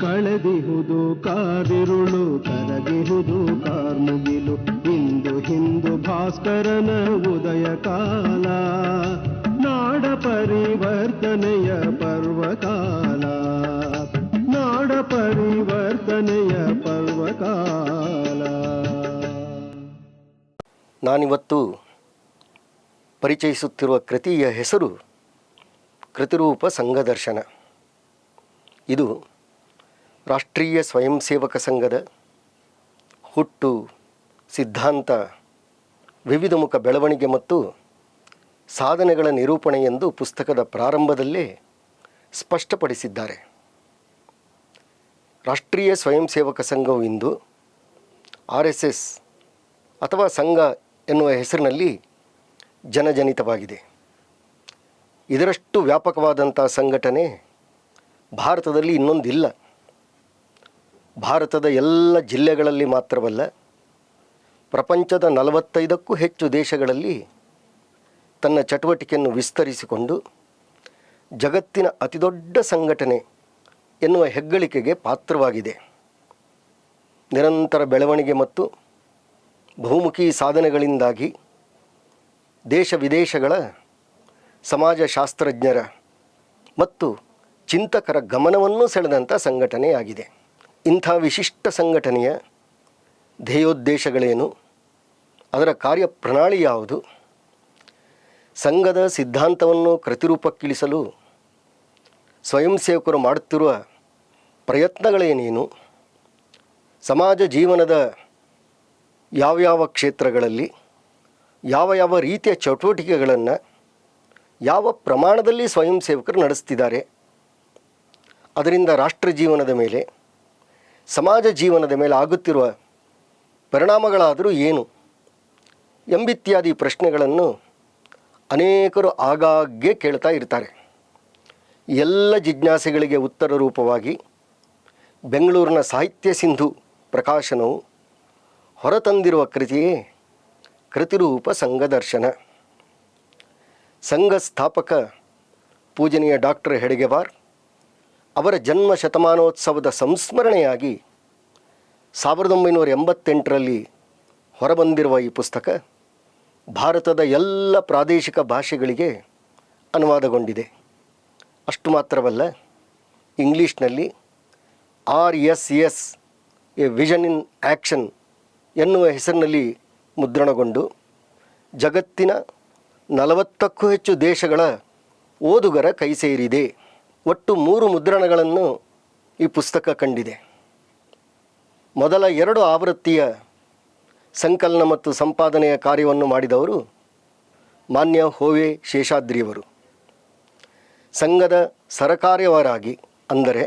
ಕಳೆದಿಹುದು, ಕಾದಿರುಳು, ಕರಗಿಹುದು, ಕಾರ್ಮುಗಿಲು. ಇಂದು ಹಿಂದು ಭಾಸ್ಕರನ ಉದಯ ಕಾಲ, ನಾಡ ಪರಿವರ್ತನೆಯ ಪರ್ವಕಾಲ. ನಾಡ ಪರಿವರ್ತನೆಯ ಪರ್ವಕಾಲ. ನಾನಿವತ್ತು ಪರಿಚಯಿಸುತ್ತಿರುವ ಕೃತಿಯ ಹೆಸರು ಕೃತಿರೂಪ ಸಂಘದರ್ಶನ. ಇದು ರಾಷ್ಟ್ರೀಯ ಸ್ವಯಂ ಸೇವಕ ಸಂಘದ ಹುಟ್ಟು, ಸಿದ್ಧಾಂತ, ವಿವಿಧ ಮುಖ ಬೆಳವಣಿಗೆ ಮತ್ತು ಸಾಧನೆಗಳ ನಿರೂಪಣೆ ಎಂದು ಪುಸ್ತಕದ ಪ್ರಾರಂಭದಲ್ಲೇ ಸ್ಪಷ್ಟಪಡಿಸಿದ್ದಾರೆ. ರಾಷ್ಟ್ರೀಯ ಸ್ವಯಂ ಸೇವಕ ಸಂಘವು ಇಂದು ಆರ್ ಎಸ್ ಎಸ್ ಅಥವಾ ಸಂಘ ಎನ್ನುವ ಹೆಸರಿನಲ್ಲಿ ಜನಜನಿತವಾಗಿದೆ. ಇದರಷ್ಟು ವ್ಯಾಪಕವಾದಂಥ ಸಂಘಟನೆ ಭಾರತದಲ್ಲಿ ಇನ್ನೊಂದಿಲ್ಲ. ಭಾರತದ ಎಲ್ಲ ಜಿಲ್ಲೆಗಳಲ್ಲಿ ಮಾತ್ರವಲ್ಲ, ಪ್ರಪಂಚದ ನಲವತ್ತೈದಕ್ಕೂ ಹೆಚ್ಚು ದೇಶಗಳಲ್ಲಿ ತನ್ನ ಚಟುವಟಿಕೆಯನ್ನು ವಿಸ್ತರಿಸಿಕೊಂಡು ಜಗತ್ತಿನ ಅತಿದೊಡ್ಡ ಸಂಘಟನೆ ಎನ್ನುವ ಹೆಗ್ಗಳಿಕೆಗೆ ಪಾತ್ರವಾಗಿದೆ. ನಿರಂತರ ಬೆಳವಣಿಗೆ ಮತ್ತು ಬಹುಮುಖಿ ಸಾಧನೆಗಳಿಂದಾಗಿ ದೇಶ ವಿದೇಶಗಳ ಸಮಾಜಶಾಸ್ತ್ರಜ್ಞರ ಮತ್ತು ಚಿಂತಕರ ಗಮನವನ್ನು ಸೆಳೆದಂಥ ಸಂಘಟನೆಯಾಗಿದೆ. ಇಂಥ ವಿಶಿಷ್ಟ ಸಂಘಟನೆಯ ಧ್ಯೇಯೋದ್ದೇಶಗಳೇನು? ಅದರ ಕಾರ್ಯಪ್ರಣಾಳಿ ಯಾವುದು? ಸಂಘದ ಸಿದ್ಧಾಂತವನ್ನು ಕೃತಿರೂಪಕ್ಕಿಳಿಸಲು ಸ್ವಯಂ ಸೇವಕರು ಮಾಡುತ್ತಿರುವ ಪ್ರಯತ್ನಗಳೇನೇನು? ಸಮಾಜ ಜೀವನದ ಯಾವ್ಯಾವ ಕ್ಷೇತ್ರಗಳಲ್ಲಿ ಯಾವ ಯಾವ ರೀತಿಯ ಚಟುವಟಿಕೆಗಳನ್ನು ಯಾವ ಪ್ರಮಾಣದಲ್ಲಿ ಸ್ವಯಂ ಸೇವಕರು ನಡೆಸ್ತಿದ್ದಾರೆ? ಅದರಿಂದ ರಾಷ್ಟ್ರ ಜೀವನದ ಮೇಲೆ ಸಮಾಜ ಜೀವನದ ಮೇಲೆ ಆಗುತ್ತಿರುವ ಪರಿಣಾಮಗಳಾದರೂ ಏನು ಎಂಬಿತ್ಯಾದಿ ಪ್ರಶ್ನೆಗಳನ್ನು ಅನೇಕರು ಆಗಾಗ್ಗೆ ಕೇಳ್ತಾ ಇರ್ತಾರೆ. ಎಲ್ಲ ಜಿಜ್ಞಾಸೆಗಳಿಗೆ ಉತ್ತರ ರೂಪವಾಗಿ ಬೆಂಗಳೂರಿನ ಸಾಹಿತ್ಯ ಸಿಂಧು ಪ್ರಕಾಶನವು ಹೊರತಂದಿರುವ ಕೃತಿಯೇ ಕೃತಿರೂಪ ಸಂಘದರ್ಶನ. ಸಂಘ ಸ್ಥಾಪಕ ಪೂಜನೀಯ ಡಾಕ್ಟರ್ ಹೆಡಗೆವಾರ್ ಅವರ ಜನ್ಮ ಶತಮಾನೋತ್ಸವದ ಸಂಸ್ಮರಣೆಯಾಗಿ ಸಾವಿರದ ಒಂಬೈನೂರ ಎಂಬತ್ತೆಂಟರಲ್ಲಿ ಹೊರಬಂದಿರುವ ಈ ಪುಸ್ತಕ ಭಾರತದ ಎಲ್ಲ ಪ್ರಾದೇಶಿಕ ಭಾಷೆಗಳಿಗೆ ಅನುವಾದಗೊಂಡಿದೆ. ಅಷ್ಟು ಮಾತ್ರವಲ್ಲ, ಇಂಗ್ಲೀಷ್ನಲ್ಲಿ R S S A vision in action ಎನ್ನುವ ಹೆಸರಿನಲ್ಲಿ ಮುದ್ರಣಗೊಂಡು ಜಗತ್ತಿನ ನಲವತ್ತಕ್ಕೂ ಹೆಚ್ಚು ದೇಶಗಳ ಓದುಗರ ಕೈ ಸೇರಿದೆ ಒಟ್ಟು ಮೂರು ಮುದ್ರಣಗಳನ್ನು ಈ ಪುಸ್ತಕ ಕಂಡಿದೆ. ಮೊದಲ ಎರಡು ಆವೃತ್ತಿಯ ಸಂಕಲನ ಮತ್ತು ಸಂಪಾದನೆಯ ಕಾರ್ಯವನ್ನು ಮಾಡಿದವರು ಮಾನ್ಯ ಹೋವೆ ಶೇಷಾದ್ರಿಯವರು. ಸಂಘದ ಸರಕಾರ್ಯವರಾಗಿ ಅಂದರೆ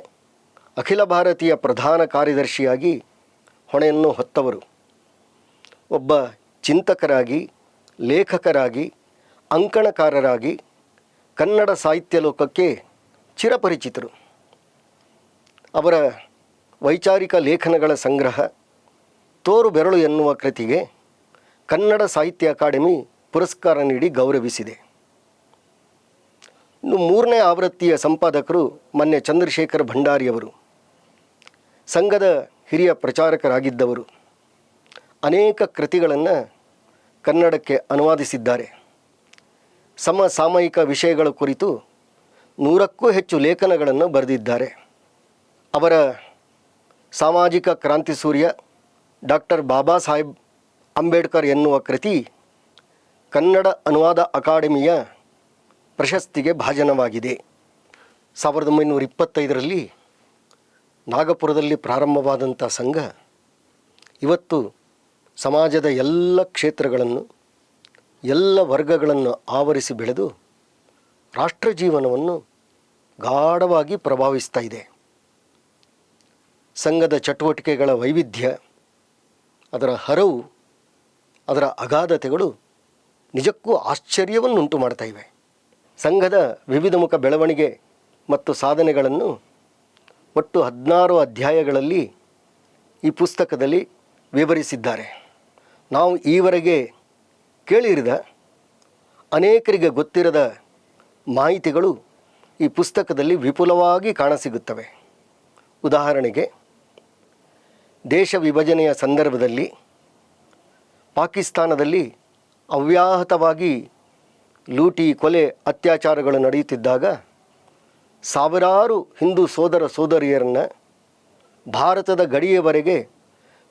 ಅಖಿಲ ಭಾರತೀಯ ಪ್ರಧಾನ ಕಾರ್ಯದರ್ಶಿಯಾಗಿ ಹೊಣೆಯನ್ನು ಹೊತ್ತವರು. ಒಬ್ಬ ಚಿಂತಕರಾಗಿ, ಲೇಖಕರಾಗಿ, ಅಂಕಣಕಾರರಾಗಿ ಕನ್ನಡ ಸಾಹಿತ್ಯ ಲೋಕಕ್ಕೆ ಚಿರಪರಿಚಿತರು. ಅವರ ವೈಚಾರಿಕ ಲೇಖನಗಳ ಸಂಗ್ರಹ, ತೋರು ಬೆರಳು ಎನ್ನುವ ಕೃತಿಗೆ ಕನ್ನಡ ಸಾಹಿತ್ಯ ಅಕಾಡೆಮಿ ಪುರಸ್ಕಾರ ನೀಡಿ ಗೌರವಿಸಿದೆ. ಇನ್ನು ಮೂರನೇ ಆವೃತ್ತಿಯ ಸಂಪಾದಕರು ಮೊನ್ನೆ ಚಂದ್ರಶೇಖರ್ ಭಂಡಾರಿಯವರು. ಸಂಘದ ಹಿರಿಯ ಪ್ರಚಾರಕರಾಗಿದ್ದವರು. ಅನೇಕ ಕೃತಿಗಳನ್ನು ಕನ್ನಡಕ್ಕೆ ಅನುವಾದಿಸಿದ್ದಾರೆ. ಸಮಸಾಮಯಿಕ ವಿಷಯಗಳ ಕುರಿತು ನೂರಕ್ಕೂ ಹೆಚ್ಚು ಲೇಖನಗಳನ್ನು ಬರೆದಿದ್ದಾರೆ. ಅವರ ಸಾಮಾಜಿಕ ಕ್ರಾಂತಿ ಸೂರ್ಯ, ಡಾಕ್ಟರ್ ಬಾಬಾ ಸಾಹೇಬ್ ಅಂಬೇಡ್ಕರ್ ಎನ್ನುವ ಕೃತಿ ಕನ್ನಡ ಅನುವಾದ ಅಕಾಡೆಮಿಯ ಪ್ರಶಸ್ತಿಗೆ ಭಾಜನವಾಗಿದೆ. ಸಾವಿರದ ಒಂಬೈನೂರ ಇಪ್ಪತ್ತೈದರಲ್ಲಿ ನಾಗಪುರದಲ್ಲಿ ಪ್ರಾರಂಭವಾದಂಥ ಸಂಘ ಇವತ್ತು ಸಮಾಜದ ಎಲ್ಲ ಕ್ಷೇತ್ರಗಳನ್ನು, ಎಲ್ಲ ವರ್ಗಗಳನ್ನು ಆವರಿಸಿ ಬೆಳೆದು ರಾಷ್ಟ್ರ ಜೀವನವನ್ನು ಗಾಢವಾಗಿ ಪ್ರಭಾವಿಸ್ತಾ ಇದೆ. ಸಂಘದ ಚಟುವಟಿಕೆಗಳ ವೈವಿಧ್ಯ, ಅದರ ಹರವು, ಅದರ ಅಗಾಧತೆಗಳು ನಿಜಕ್ಕೂ ಆಶ್ಚರ್ಯವನ್ನುಂಟು ಮಾಡ್ತಾ ಇವೆ. ಸಂಘದ ವಿವಿಧ ಮುಖ ಬೆಳವಣಿಗೆ ಮತ್ತು ಸಾಧನೆಗಳನ್ನು ಒಟ್ಟು ಹದಿನಾರು ಅಧ್ಯಾಯಗಳಲ್ಲಿ ಈ ಪುಸ್ತಕದಲ್ಲಿ ವಿವರಿಸಿದ್ದಾರೆ. ನಾವು ಈವರೆಗೆ ಕೇಳಿರಿದ, ಅನೇಕರಿಗೆ ಗೊತ್ತಿರದ ಮಾಹಿತಿಗಳು ಈ ಪುಸ್ತಕದಲ್ಲಿ ವಿಪುಲವಾಗಿ ಕಾಣಸಿಗುತ್ತವೆ. ಉದಾಹರಣೆಗೆ, ದೇಶ ವಿಭಜನೆಯ ಸಂದರ್ಭದಲ್ಲಿ ಪಾಕಿಸ್ತಾನದಲ್ಲಿ ಅವ್ಯಾಹತವಾಗಿ ಲೂಟಿ, ಕೊಲೆ, ಅತ್ಯಾಚಾರಗಳು ನಡೆಯುತ್ತಿದ್ದಾಗ ಸಾವಿರಾರು ಹಿಂದೂ ಸೋದರ ಸೋದರಿಯರನ್ನು ಭಾರತದ ಗಡಿಯವರೆಗೆ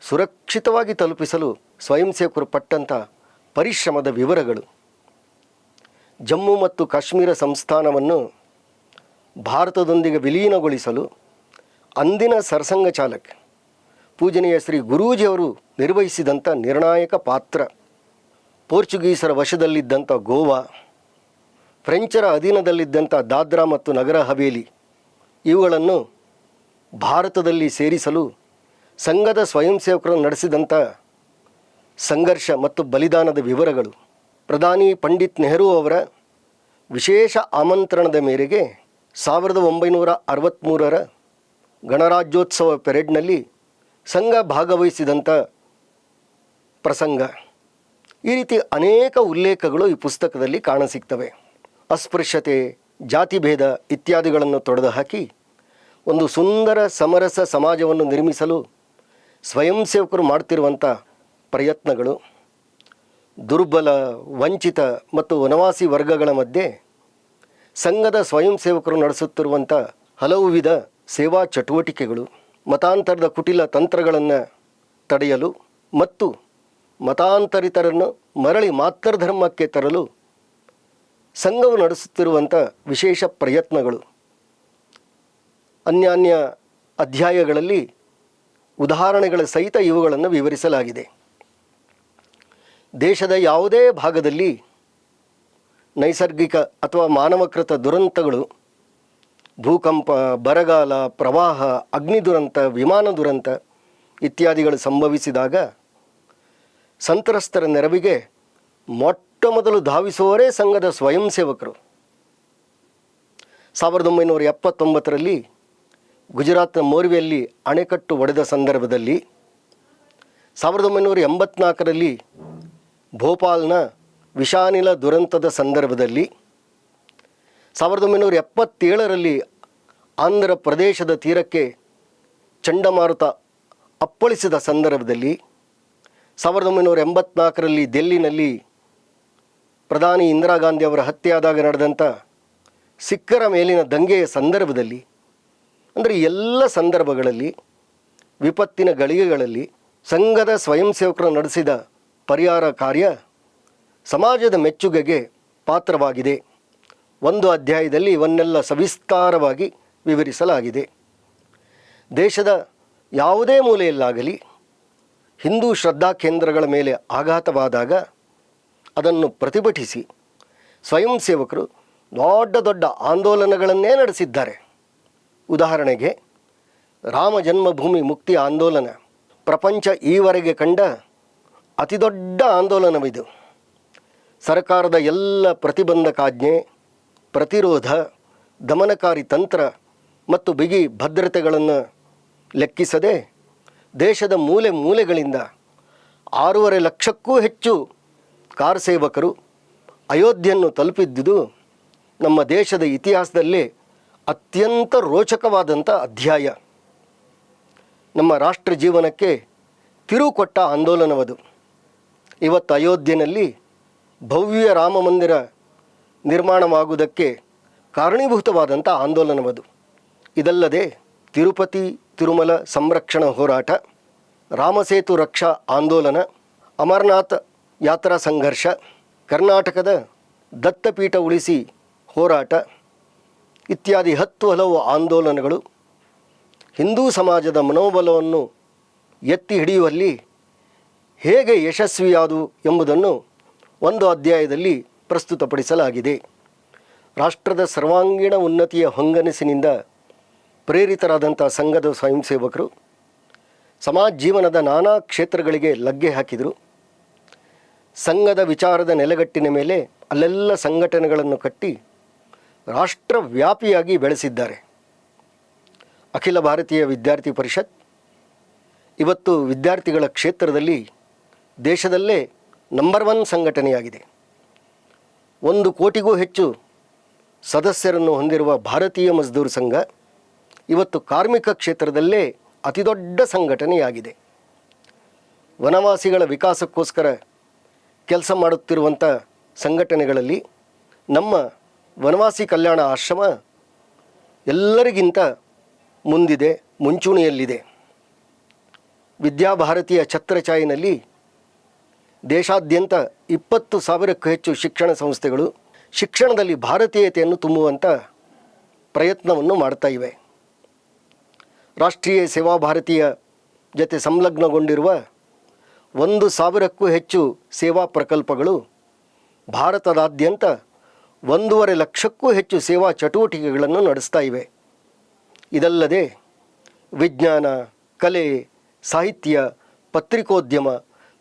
ಸುರಕ್ಷಿತವಾಗಿ ತಲುಪಿಸಲು ಸ್ವಯಂ ಸೇವಕರು ಪಟ್ಟಂಥ ಪರಿಶ್ರಮದ ವಿವರಗಳು. ಜಮ್ಮು ಮತ್ತು ಕಾಶ್ಮೀರ ಸಂಸ್ಥಾನವನ್ನು ಭಾರತದೊಂದಿಗೆ ವಿಲೀನಗೊಳಿಸಲು ಅಂದಿನ ಸರ್ಸಂಘ ಚಾಲಕ ಪೂಜನೀಯ ಶ್ರೀ ಗುರೂಜಿಯವರು ನಿರ್ವಹಿಸಿದಂಥ ನಿರ್ಣಾಯಕ ಪಾತ್ರ, ಪೋರ್ಚುಗೀಸರ ವಶದಲ್ಲಿದ್ದಂಥ ಗೋವಾ, ಫ್ರೆಂಚರ ಅಧೀನದಲ್ಲಿದ್ದಂಥ ದಾದ್ರಾ ಮತ್ತು ನಗರ ಹವೇಲಿ, ಇವುಗಳನ್ನು ಭಾರತದಲ್ಲಿ ಸೇರಿಸಲು ಸಂಘದ ಸ್ವಯಂ ಸೇವಕರು ನಡೆಸಿದಂಥ ಸಂಘರ್ಷ ಮತ್ತು ಬಲಿದಾನದ ವಿವರಗಳು. ಪ್ರಧಾನಿ ಪಂಡಿತ್ ನೆಹರು ಅವರ ವಿಶೇಷ ಆಮಂತ್ರಣದ ಮೇರೆಗೆ ಸಾವಿರದ ಒಂಬೈನೂರ ಅರವತ್ತ್ಮೂರರ ಗಣರಾಜ್ಯೋತ್ಸವ ಪೆರೇಡ್ನಲ್ಲಿ ಸಂಘ ಭಾಗವಹಿಸಿದಂಥ ಪ್ರಸಂಗ. ಈ ರೀತಿ ಅನೇಕ ಉಲ್ಲೇಖಗಳು ಈ ಪುಸ್ತಕದಲ್ಲಿ ಕಾಣಸಿಗ್ತವೆ. ಅಸ್ಪೃಶ್ಯತೆ, ಜಾತಿಭೇದ ಇತ್ಯಾದಿಗಳನ್ನು ತೊಡೆದು ಹಾಕಿ ಒಂದು ಸುಂದರ ಸಮರಸ ಸಮಾಜವನ್ನು ನಿರ್ಮಿಸಲು ಸ್ವಯಂ ಸೇವಕರು ಮಾಡ್ತಿರುವಂಥ ಪ್ರಯತ್ನಗಳು. ದುರ್ಬಲ, ವಂಚಿತ ಮತ್ತು ವನವಾಸಿ ವರ್ಗಗಳ ಮಧ್ಯೆ ಸಂಘದ ಸ್ವಯಂ ಸೇವಕರು ನಡೆಸುತ್ತಿರುವಂಥ ಹಲವು ವಿಧ ಸೇವಾ ಚಟುವಟಿಕೆಗಳು, ಮತಾಂತರದ ಕುಟಿಲ ತಂತ್ರಗಳನ್ನು ತಡೆಯಲು ಮತ್ತು ಮತಾಂತರಿತರನ್ನು ಮರಳಿ ಮಾತೃಧರ್ಮಕ್ಕೆ ತರಲು ಸಂಘವು ನಡೆಸುತ್ತಿರುವಂಥ ವಿಶೇಷ ಪ್ರಯತ್ನಗಳು. ಅನ್ಯಾನ್ಯ ಅಧ್ಯಾಯಗಳಲ್ಲಿ ಉದಾಹರಣೆಗಳ ಸಹಿತ ಇವುಗಳನ್ನು ವಿವರಿಸಲಾಗಿದೆ. ದೇಶದ ಯಾವುದೇ ಭಾಗದಲ್ಲಿ ನೈಸರ್ಗಿಕ ಅಥವಾ ಮಾನವಕೃತ ದುರಂತಗಳು, ಭೂಕಂಪ, ಬರಗಾಲ, ಪ್ರವಾಹ, ಅಗ್ನಿ ದುರಂತ, ವಿಮಾನ ದುರಂತ ಇತ್ಯಾದಿಗಳು ಸಂಭವಿಸಿದಾಗ ಸಂತ್ರಸ್ತರ ನೆರವಿಗೆ ಮೊಟ್ಟ ಮೊದಲು ಧಾವಿಸುವವರೇ ಸಂಘದ ಸ್ವಯಂ ಸೇವಕರು. ಸಾವಿರದ ಒಂಬೈನೂರ ಎಪ್ಪತ್ತೊಂಬತ್ತರಲ್ಲಿ ಗುಜರಾತ್ನ ಮೋರ್ವೆಯಲ್ಲಿ ಅಣೆಕಟ್ಟು ಒಡೆದ ಸಂದರ್ಭದಲ್ಲಿ ಸಾವಿರದ ಒಂಬೈನೂರ ಎಂಬತ್ನಾಲ್ಕರಲ್ಲಿ ಭೋಪಾಲ್ನ ವಿಷಾನಿಲ ದುರಂತದ ಸಂದರ್ಭದಲ್ಲಿ ಸಾವಿರದ ಒಂಬೈನೂರ ಎಪ್ಪತ್ತೇಳರಲ್ಲಿ ಆಂಧ್ರ ಪ್ರದೇಶದ ತೀರಕ್ಕೆ ಚಂಡಮಾರುತ ಅಪ್ಪಳಿಸಿದ ಸಂದರ್ಭದಲ್ಲಿ ಸಾವಿರದ ಒಂಬೈನೂರ ಎಂಬತ್ನಾಲ್ಕರಲ್ಲಿ ದೆಲ್ಲಿನಲ್ಲಿ ಪ್ರಧಾನಿ ಇಂದಿರಾ ಗಾಂಧಿ ಅವರ ಹತ್ಯೆಯಾದಾಗ ನಡೆದಂಥ ಸಿಖ್ಖರ ಮೇಲಿನ ದಂಗೆಯ ಸಂದರ್ಭದಲ್ಲಿ, ಅಂದರೆ ಎಲ್ಲ ಸಂದರ್ಭಗಳಲ್ಲಿ, ವಿಪತ್ತಿನ ಗಳಿಗೆಗಳಲ್ಲಿ ಸಂಘದ ಸ್ವಯಂ ಸೇವಕರು ನಡೆಸಿದ ಪರಿಹಾರ ಕಾರ್ಯ ಸಮಾಜದ ಮೆಚ್ಚುಗೆಗೆ ಪಾತ್ರವಾಗಿದೆ. ಒಂದು ಅಧ್ಯಾಯದಲ್ಲಿ ಇವನ್ನೆಲ್ಲ ಸವಿಸ್ತಾರವಾಗಿ ವಿವರಿಸಲಾಗಿದೆ. ದೇಶದ ಯಾವುದೇ ಮೂಲೆಯಲ್ಲಾಗಲಿ ಹಿಂದೂ ಶ್ರದ್ಧಾ ಕೇಂದ್ರಗಳ ಮೇಲೆ ಆಘಾತವಾದಾಗ ಅದನ್ನು ಪ್ರತಿಭಟಿಸಿ ಸ್ವಯಂ ಸೇವಕರು ದೊಡ್ಡ ದೊಡ್ಡ ಆಂದೋಲನಗಳನ್ನೇ ನಡೆಸಿದ್ದಾರೆ. ಉದಾಹರಣೆಗೆ ರಾಮ ಜನ್ಮಭೂಮಿ ಮುಕ್ತಿ ಆಂದೋಲನ ಪ್ರಪಂಚ ಈವರೆಗೆ ಕಂಡ ಅತಿದೊಡ್ಡ ಆಂದೋಲನವಿದು ಸರ್ಕಾರದ ಎಲ್ಲ ಪ್ರತಿಬಂಧಕಾಜ್ಞೆ, ಪ್ರತಿರೋಧ, ದಮನಕಾರಿ ತಂತ್ರ ಮತ್ತು ಬಿಗಿ ಭದ್ರತೆಗಳನ್ನು ಲೆಕ್ಕಿಸದೆ ದೇಶದ ಮೂಲೆ ಮೂಲೆಗಳಿಂದ ಆರೂವರೆ ಲಕ್ಷಕ್ಕೂ ಹೆಚ್ಚು ಕಾರ್ ಸೇವಕರು ಅಯೋಧ್ಯೆಯನ್ನು ತಲುಪಿದ್ದುದು ನಮ್ಮ ದೇಶದ ಇತಿಹಾಸದಲ್ಲಿ ಅತ್ಯಂತ ರೋಚಕವಾದಂಥ ಅಧ್ಯಾಯ. ನಮ್ಮ ರಾಷ್ಟ್ರ ಜೀವನಕ್ಕೆ ತಿರುಕೊಟ್ಟ ಆಂದೋಲನವದು. ಇವತ್ತು ಅಯೋಧ್ಯೆಯಲ್ಲಿ ಭವ್ಯ ರಾಮ ಮಂದಿರ ನಿರ್ಮಾಣವಾಗುವುದಕ್ಕೆ ಕಾರಣೀಭೂತವಾದಂಥ ಆಂದೋಲನವದು. ಇದಲ್ಲದೆ ತಿರುಪತಿ ತಿರುಮಲ ಸಂರಕ್ಷಣಾ ಹೋರಾಟ ರಾಮಸೇತು ರಕ್ಷಾ ಆಂದೋಲನ, ಅಮರನಾಥ ಯಾತ್ರಾ ಸಂಘರ್ಷ, ಕರ್ನಾಟಕದ ದತ್ತಪೀಠ ಉಳಿಸಿ ಹೋರಾಟ ಇತ್ಯಾದಿ ಹತ್ತು ಹಲವು ಆಂದೋಲನಗಳು ಹಿಂದೂ ಸಮಾಜದ ಮನೋಬಲವನ್ನು ಎತ್ತಿ ಹಿಡಿಯುವಲ್ಲಿ ಹೇಗೆ ಯಶಸ್ವಿಯಾದು ಎಂಬುದನ್ನು ಒಂದು ಅಧ್ಯಾಯದಲ್ಲಿ ಪ್ರಸ್ತುತಪಡಿಸಲಾಗಿದೆ. ರಾಷ್ಟ್ರದ ಸರ್ವಾಂಗೀಣ ಉನ್ನತಿಯ ಹೊಂಗನಸಿನಿಂದ ಪ್ರೇರಿತರಾದಂಥ ಸಂಘದ ಸ್ವಯಂ ಸೇವಕರು ಸಮಾಜ ಜೀವನದ ನಾನಾ ಕ್ಷೇತ್ರಗಳಿಗೆ ಲಗ್ಗೆ ಹಾಕಿದರು. ಸಂಘದ ವಿಚಾರದ ನೆಲೆಗಟ್ಟಿನ ಮೇಲೆ ಅಲ್ಲೆಲ್ಲ ಸಂಘಟನೆಗಳನ್ನು ಕಟ್ಟಿ ರಾಷ್ಟ್ರವ್ಯಾಪಿಯಾಗಿ ಬೆಳೆಸಿದ್ದಾರೆ. ಅಖಿಲ ಭಾರತೀಯ ವಿದ್ಯಾರ್ಥಿ ಪರಿಷತ್, ಇವತ್ತು ವಿದ್ಯಾರ್ಥಿಗಳ ಕ್ಷೇತ್ರದಲ್ಲಿ ದೇಶದಲ್ಲೇ ನಂಬರ್ ಒನ್ ಸಂಘಟನೆಯಾಗಿದೆ. ಒಂದು ಕೋಟಿಗೂ ಹೆಚ್ಚು ಸದಸ್ಯರನ್ನು ಹೊಂದಿರುವ ಭಾರತೀಯ ಮಜ್ದೂರ್ ಸಂಘ ಇವತ್ತು ಕಾರ್ಮಿಕ ಕ್ಷೇತ್ರದಲ್ಲೇ ಅತಿದೊಡ್ಡ ಸಂಘಟನೆಯಾಗಿದೆ. ವನವಾಸಿಗಳ ವಿಕಾಸಕ್ಕೋಸ್ಕರ ಕೆಲಸ ಮಾಡುತ್ತಿರುವಂಥ ಸಂಘಟನೆಗಳಲ್ಲಿ ನಮ್ಮ ವನವಾಸಿ ಕಲ್ಯಾಣ ಆಶ್ರಮ ಎಲ್ಲರಿಗಿಂತ ಮುಂದಿದೆ, ಮುಂಚೂಣಿಯಲ್ಲಿದೆ. ವಿದ್ಯಾಭಾರತಿಯ ಛತ್ರಛಾಯಿನಲ್ಲಿ ದೇಶಾದ್ಯಂತ ಇಪ್ಪತ್ತು ಸಾವಿರಕ್ಕೂ ಹೆಚ್ಚು ಶಿಕ್ಷಣ ಸಂಸ್ಥೆಗಳು ಶಿಕ್ಷಣದಲ್ಲಿ ಭಾರತೀಯತೆಯನ್ನು ತುಂಬುವಂಥ ಪ್ರಯತ್ನವನ್ನು ಮಾಡ್ತಾ ಇವೆ. ರಾಷ್ಟ್ರೀಯ ಸೇವಾ ಭಾರತೀಯ ಜೊತೆ ಸಂಲಗ್ನಗೊಂಡಿರುವ ಒಂದು ಸಾವಿರಕ್ಕೂ ಹೆಚ್ಚು ಸೇವಾ ಪ್ರಕಲ್ಪಗಳು ಭಾರತದಾದ್ಯಂತ ಒಂದೂವರೆ ಲಕ್ಷಕ್ಕೂ ಹೆಚ್ಚು ಸೇವಾ ಚಟುವಟಿಕೆಗಳನ್ನು ನಡೆಸ್ತಾ ಇವೆ. ಇದಲ್ಲದೆ ವಿಜ್ಞಾನ, ಕಲೆ, ಸಾಹಿತ್ಯ, ಪತ್ರಿಕೋದ್ಯಮ,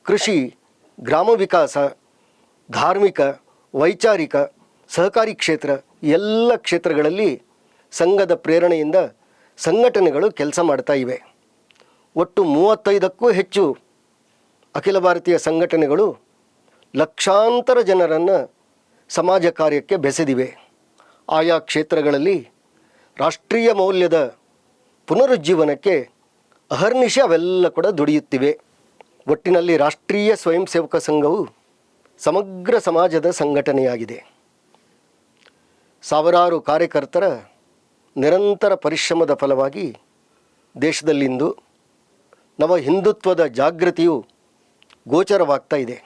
ಕೃಷಿ ಗ್ರಾಮ ವಿಕಾಸ, ಧಾರ್ಮಿಕ, ವೈಚಾರಿಕ, ಸಹಕಾರಿ ಕ್ಷೇತ್ರ ಎಲ್ಲ ಕ್ಷೇತ್ರಗಳಲ್ಲಿ ಸಂಘದ ಪ್ರೇರಣೆಯಿಂದ ಸಂಘಟನೆಗಳು ಕೆಲಸ ಮಾಡ್ತಾ ಇವೆ. ಒಟ್ಟು ಮೂವತ್ತೈದಕ್ಕೂ ಹೆಚ್ಚು ಅಖಿಲ ಭಾರತೀಯ ಸಂಘಟನೆಗಳು ಲಕ್ಷಾಂತರ ಜನರನ್ನು ಸಮಾಜ ಕಾರ್ಯಕ್ಕೆ ಬೆಸೆದಿವೆ. ಆಯಾ ಕ್ಷೇತ್ರಗಳಲ್ಲಿ ರಾಷ್ಟ್ರೀಯ ಮೌಲ್ಯದ ಪುನರುಜ್ಜೀವನಕ್ಕೆ ಅಹರ್ನಿಶ ಅವೆಲ್ಲ ಕೂಡ ದುಡಿಯುತ್ತಿವೆ. ಒಟ್ಟಿನಲ್ಲಿ ರಾಷ್ಟ್ರೀಯ ಸ್ವಯಂ ಸೇವಕ ಸಂಘವು ಸಮಗ್ರ ಸಮಾಜದ ಸಂಘಟನೆಯಾಗಿದೆ. ಸಾವಿರಾರು ಕಾರ್ಯಕರ್ತರ ನಿರಂತರ ಪರಿಶ್ರಮದ ಫಲವಾಗಿ ದೇಶದಲ್ಲಿಂದು ನವ ಹಿಂದುತ್ವದ ಜಾಗೃತಿಯು ಗೋಚರವಾಗ್ತಾ ಇದೆ.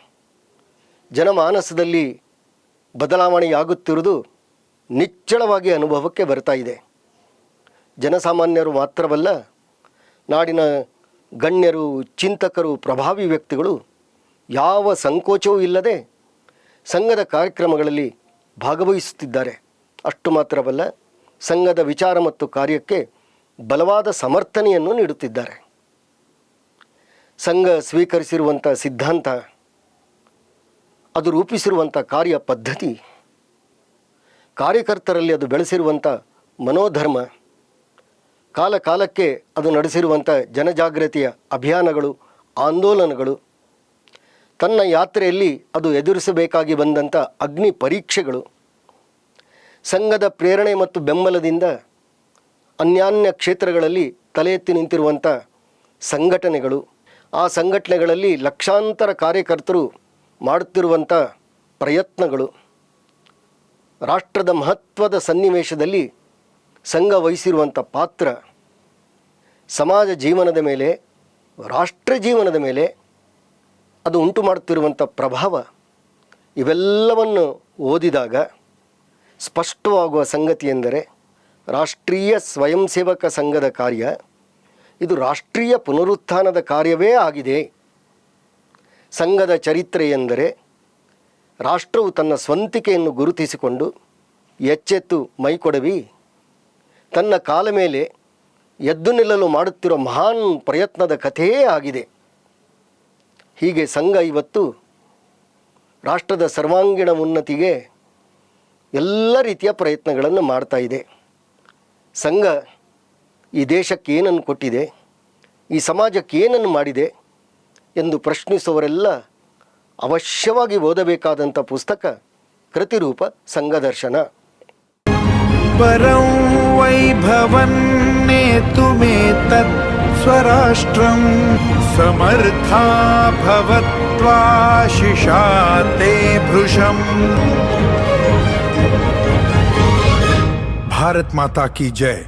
ಜನಮಾನಸದಲ್ಲಿ ಬದಲಾವಣೆಯಾಗುತ್ತಿರುವುದು ನಿಚ್ಚಳವಾಗಿ ಅನುಭವಕ್ಕೆ ಬರ್ತಾ ಇದೆ. ಜನಸಾಮಾನ್ಯರು ಮಾತ್ರವಲ್ಲ, ನಾಡಿನ ಗಣ್ಯರು, ಚಿಂತಕರು, ಪ್ರಭಾವಿ ವ್ಯಕ್ತಿಗಳು ಯಾವ ಸಂಕೋಚವೂ ಇಲ್ಲದೆ ಸಂಘದ ಕಾರ್ಯಕ್ರಮಗಳಲ್ಲಿ ಭಾಗವಹಿಸುತ್ತಿದ್ದಾರೆ. ಅಷ್ಟು ಮಾತ್ರವಲ್ಲ, ಸಂಘದ ವಿಚಾರ ಮತ್ತು ಕಾರ್ಯಕ್ಕೆ ಬಲವಾದ ಸಮರ್ಥನೆಯನ್ನು ನೀಡುತ್ತಿದ್ದಾರೆ. ಸಂಘ ಸ್ವೀಕರಿಸಿರುವಂಥ ಸಿದ್ಧಾಂತ, ಅದು ರೂಪಿಸಿರುವಂಥ ಕಾರ್ಯ ಪದ್ಧತಿ ಕಾರ್ಯಕರ್ತರಲ್ಲಿ ಅದು ಬೆಳೆಸಿರುವಂಥ ಮನೋಧರ್ಮ ಕಾಲ ಕಾಲಕ್ಕೆ ಅದು ನಡೆಸಿರುವಂಥ ಜನಜಾಗೃತಿಯ ಅಭಿಯಾನಗಳು, ಆಂದೋಲನಗಳು, ತನ್ನ ಯಾತ್ರೆಯಲ್ಲಿ ಅದು ಎದುರಿಸಬೇಕಾಗಿ ಬಂದಂಥ ಅಗ್ನಿ ಪರೀಕ್ಷೆಗಳು, ಸಂಘದ ಪ್ರೇರಣೆ ಮತ್ತು ಬೆಂಬಲದಿಂದ ಅನ್ಯಾನ್ಯ ಕ್ಷೇತ್ರಗಳಲ್ಲಿ ತಲೆ ಎತ್ತಿ ನಿಂತಿರುವಂಥ ಸಂಘಟನೆಗಳು, ಆ ಸಂಘಟನೆಗಳಲ್ಲಿ ಲಕ್ಷಾಂತರ ಕಾರ್ಯಕರ್ತರು ಮಾಡುತ್ತಿರುವಂಥ ಪ್ರಯತ್ನಗಳು. ರಾಷ್ಟ್ರದ ಮಹತ್ವದ ಸನ್ನಿವೇಶದಲ್ಲಿ ಸಂಘ ವಹಿಸಿರುವಂಥ ಪಾತ್ರ. ಸಮಾಜ ಜೀವನದ ಮೇಲೆ, ರಾಷ್ಟ್ರ ಜೀವನದ ಮೇಲೆ ಅದು ಉಂಟು ಮಾಡುತ್ತಿರುವಂಥ ಪ್ರಭಾವ ಇವೆಲ್ಲವನ್ನು ಓದಿದಾಗ ಸ್ಪಷ್ಟವಾಗುವ ಸಂಗತಿ ಎಂದರೆ ರಾಷ್ಟ್ರೀಯ ಸ್ವಯಂ ಸೇವಕ ಸಂಘದ ಕಾರ್ಯ ಇದು ರಾಷ್ಟ್ರೀಯ ಪುನರುತ್ಥಾನದ ಕಾರ್ಯವೇ ಆಗಿದೆ. ಸಂಘದ ಚರಿತ್ರೆ ಎಂದರೆ ರಾಷ್ಟ್ರವು ತನ್ನ ಸ್ವಂತಿಕೆಯನ್ನು ಗುರುತಿಸಿಕೊಂಡು ಎಚ್ಚೆತ್ತು ಮೈಕೊಡವಿ, ತನ್ನ ಕಾಲ ಮೇಲೆ ಎದ್ದು ನಿಲ್ಲಲು ಮಾಡುತ್ತಿರೋ ಮಹಾನ್ ಪ್ರಯತ್ನದ ಕಥೆಯೇ ಆಗಿದೆ. ಹೀಗೆ ಸಂಘ ಇವತ್ತು ರಾಷ್ಟ್ರದ ಸರ್ವಾಂಗೀಣ ಉನ್ನತಿಗೆ ಎಲ್ಲ ರೀತಿಯ ಪ್ರಯತ್ನಗಳನ್ನು ಮಾಡ್ತಾ ಇದೆ. ಸಂಘ ಈ ದೇಶಕ್ಕೆ ಏನನ್ನು ಕೊಟ್ಟಿದೆ, ಈ ಸಮಾಜಕ್ಕೆ ಏನನ್ನು ಮಾಡಿದೆ ಎಂದು ಪ್ರಶ್ನಿಸುವವರೆಲ್ಲ ಅವಶ್ಯವಾಗಿ ಓದಬೇಕಾದಂಥ ಪುಸ್ತಕ ಕೃತಿರೂಪ ಸಂಘದರ್ಶನ. वैभवन्नेतुमेतत् स्वराष्ट्रम् समर्था भवत्वाशिषा ते भृशम्। भारत माता की जय।